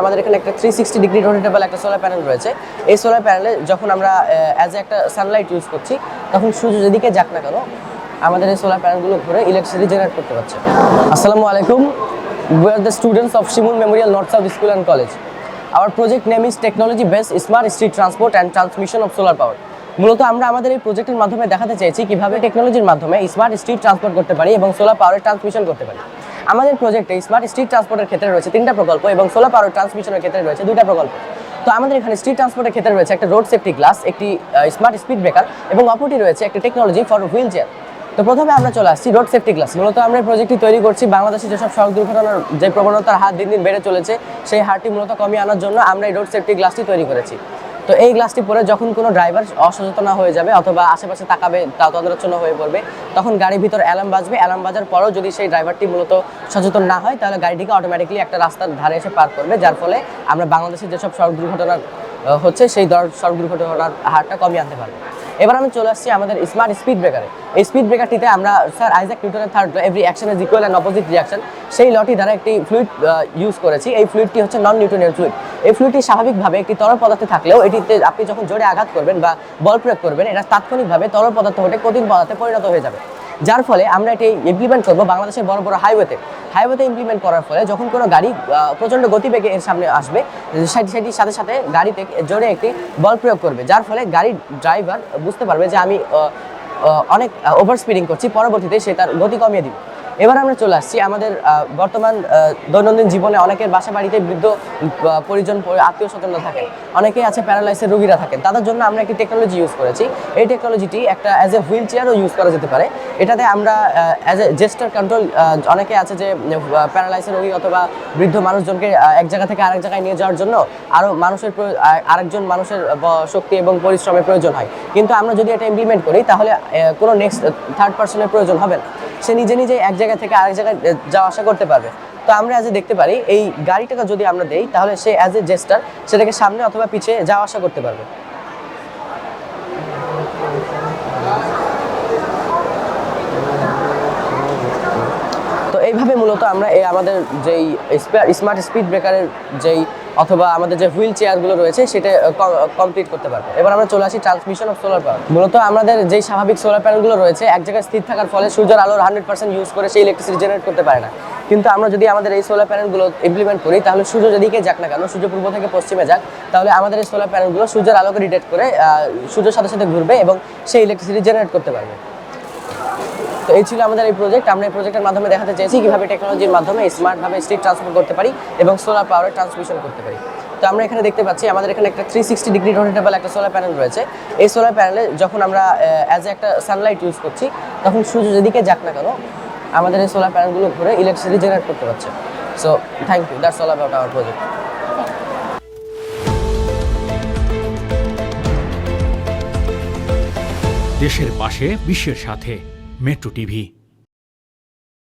আমাদের এখানে একটা থ্রি সিক্সটি ডিগ্রি রোটেটেবল একটা সোলার প্যানেল রয়েছে। এই সোলার প্যানেলে যখন আমরা অ্যাজ একটা সানলাইট ইউজ করছি, তখন সূর্য যেদিকে যাক না কেন, আমাদের এই সোলার প্যানেলগুলো ঘুরে ইলেকট্রিসিটি জেনারেট করতে পারছে। আসসালামু আলাইকুম। We are the students of Shimul memorial north south school and college our project name is technology base smart street transport and transmission of solar power মূলত আমরা আমাদের এই প্রজেক্টের মাধ্যমে দেখাতে চাইছি কীভাবে টেকনোলজির মাধ্যমে স্মার্ট স্ট্রিট ট্রান্সপোর্ট করতে পারি এবং সোলার পাওয়ারের ট্রান্সমিশন করতে পারি। আমাদের প্রজেক্টে স্মার্ট স্ট্রিট ট্রান্সপোর্টের ক্ষেত্রে রয়েছে তিনটা প্রকল্প এবং সোলার পাওয়ার ট্রান্সমিশনের ক্ষেত্রে রয়েছে দুইটা প্রকল্প। তো আমাদের এখানে স্ট্রিট ট্রান্সপোর্টের ক্ষেত্রে রয়েছে একটা রোড সেফটি গ্লাস একটি স্মার্ট স্পিড ব্রেকার এবং অপরটি রয়েছে একটা টেকনোলজি ফর হুইল চেয়ার তো প্রথমে আমরা চলে আসছি রোড সেফটি গ্লাস মূলত আমরা প্রজেক্টটি তৈরি করছি বাংলাদেশে যেসব সড়ক দুর্ঘটনার যে প্রবণতার হার দিন দিন বেড়ে চলেছে, সেই হারটি মূলত কমিয়ে আনার জন্য আমরা এই রোড সেফটি গ্লাসটি তৈরি করেছি। তো এই গ্লাসটি পরে যখন কোনো ড্রাইভার অসচেতন হয়ে যাবে অথবা আশেপাশে তাকাবে, তা তন্দ্রাচ্ছন্ন হয়ে পড়বে, তখন গাড়ির ভিতর অ্যালার্ম বাজবে। অ্যালার্ম বাজার পরেও যদি সেই ড্রাইভারটি মূলত সচেতন না হয়, তাহলে গাড়িটিকে অটোমেটিকলি একটা রাস্তার ধারে এসে পার করবে, যার ফলে আমরা বাংলাদেশের যেসব সড়ক দুর্ঘটনা হচ্ছে সেই দর, সড়ক দুর্ঘটনার হারটা কমিয়ে আনতে পারব। এবার আমি চলে আসছি আমাদের স্মার্ট স্পিড ব্রেকারে এই স্পিড ব্রেকারটিতে আমরা স্যার আইজাক নিউটনের third every action is equal and opposite reaction সেই লটি দ্বারা একটি ফ্লুইড ইউজ করেছি। এই ফ্লুইডটি হচ্ছে নন নিউটনের ফ্লুইড এই ফ্লুইডটি স্বাভাবিকভাবে একটি তরল পদার্থে থাকলেও এটিতে আপনি যখন জোরে আঘাত করবেন বা বল প্রয়োগ করবেন, এটা তাৎক্ষণিকভাবে তরল পদার্থ হতে কঠিন পদার্থে পরিণত হয়ে যাবে। যার ফলে আমরা এটি ইমপ্লিমেন্ট করব বাংলাদেশের বড় বড় হাইওয়েতে হাইওয়েতে ইমপ্লিমেন্ট করার ফলে যখন কোনো গাড়ি প্রচণ্ড গতিবেগে এর সামনে আসবে, সেটি সেটির সাথে সাথে গাড়িতে জোরে একটি বল প্রয়োগ করবে, যার ফলে গাড়ির ড্রাইভার বুঝতে পারবে যে আমি অনেক ওভার স্পিডিং করছি, পরবর্তীতে সে তার গতি কমিয়ে দিবে। এবার আমরা চলে আসছি আমাদের বর্তমান দৈনন্দিন জীবনে অনেকের বাসা বাড়িতে বৃদ্ধ পরিজন আত্মীয় স্বজনরা থাকেন। অনেকেই আছে প্যারালাইসের রোগীরা থাকেন। তাদের জন্য আমরা একটি টেকনোলজি ইউজ করেছি। এই টেকনোলজিটি একটা অ্যাজ এ হুইল চেয়ারও ইউজ করা যেতে পারে। এটাতে আমরা অ্যাজ এ জেস্টার কন্ট্রোল অনেকে আছে যে প্যারালাইসের রোগী অথবা বৃদ্ধ মানুষজনকে এক জায়গা থেকে আরেক জায়গায় নিয়ে যাওয়ার জন্য আরও মানুষের আরেকজন মানুষের শক্তি এবং পরিশ্রমের প্রয়োজন হয়। কিন্তু আমরা যদি এটা ইমপ্লিমেন্ট করি, তাহলে কোনো নেক্সট থার্ড পার্সনের প্রয়োজন হবে না। সে নিজে নিজে এক জায়গা থেকে আরেক জায়গায় যাওয়া আসা করতে পারবে। তো আমরা অ্যাজ এ দেখতে পারি, এই গাড়িটাকে যদি আমরা দেই, তাহলে সে অ্যাজ এ জেস্টার সেটাকে সামনে অথবা পিছিয়ে যাওয়া আসা করতে পারবে তো এইভাবে মূলত আমরা এই আমাদের যেই স্মার্ট স্পিড ব্রেকারের যেই অথবা আমাদের যে হুইল চেয়ারগুলো রয়েছে, সেটা কমপ্লিট করতে পারব। এবার আমরা চলে আসি ট্রান্সমিশন অফ সোলার পাওয়ার মূলত আমাদের যেই স্বাভাবিক সোলার প্যানেলগুলো রয়েছে, এক জায়গায় স্থির থাকার ফলে সূর্যের আলোর হান্ড্রেড পার্সেন্ট ইউজ করে সেই ইলেকট্রিসিটি জেনারেট করতে পারে না। কিন্তু আমরা যদি আমাদের এই সোলার প্যানেলগুলো ইমপ্লিমেন্ট করি, তাহলে সূর্য যেদিকে যাক না কেন, সূর্য পূর্ব থেকে পশ্চিমে যাক, তাহলে আমাদের এই সোলার প্যানেলগুলো সূর্যের আলোকে ডিটেক্ট করে সূর্যের সাথে সাথে ঘুরবে এবং সেই ইলেকট্রিসিটি জেনারেট করতে পারবে। তো এই ছিল আমাদের এই প্রজেক্ট আমরা এই প্রজেক্টের মাধ্যমে দেখাতে চেয়েছি কীভাবে টেকনোলজির মাধ্যমে স্মার্টভাবে স্ট্রিট ট্রান্সফার করতে পারি এবং সোলার পাওয়ারের ট্রান্সমিশন করতে পারি। তো আমরা এখানে দেখতে পাচ্ছি, আমাদের এখানে একটা থ্রি সিক্সটি ডিগ্রি রোটেটেবল একটা সোলার প্যানেল রয়েছে। এই সোলার প্যানেলে যখন আমরা অ্যাজ এ একটা সানলাইট ইউজ করছি, তখন সূর্য যেদিকে যাক না কেন, আমাদের এই সোলার প্যানেলগুলো ঘুরে ইলেকট্রিসিটি জেনারেট করতে পারছে। So thank you that's all about our project দেশের পাশে, বিশ্বের সাথে। Metro TV.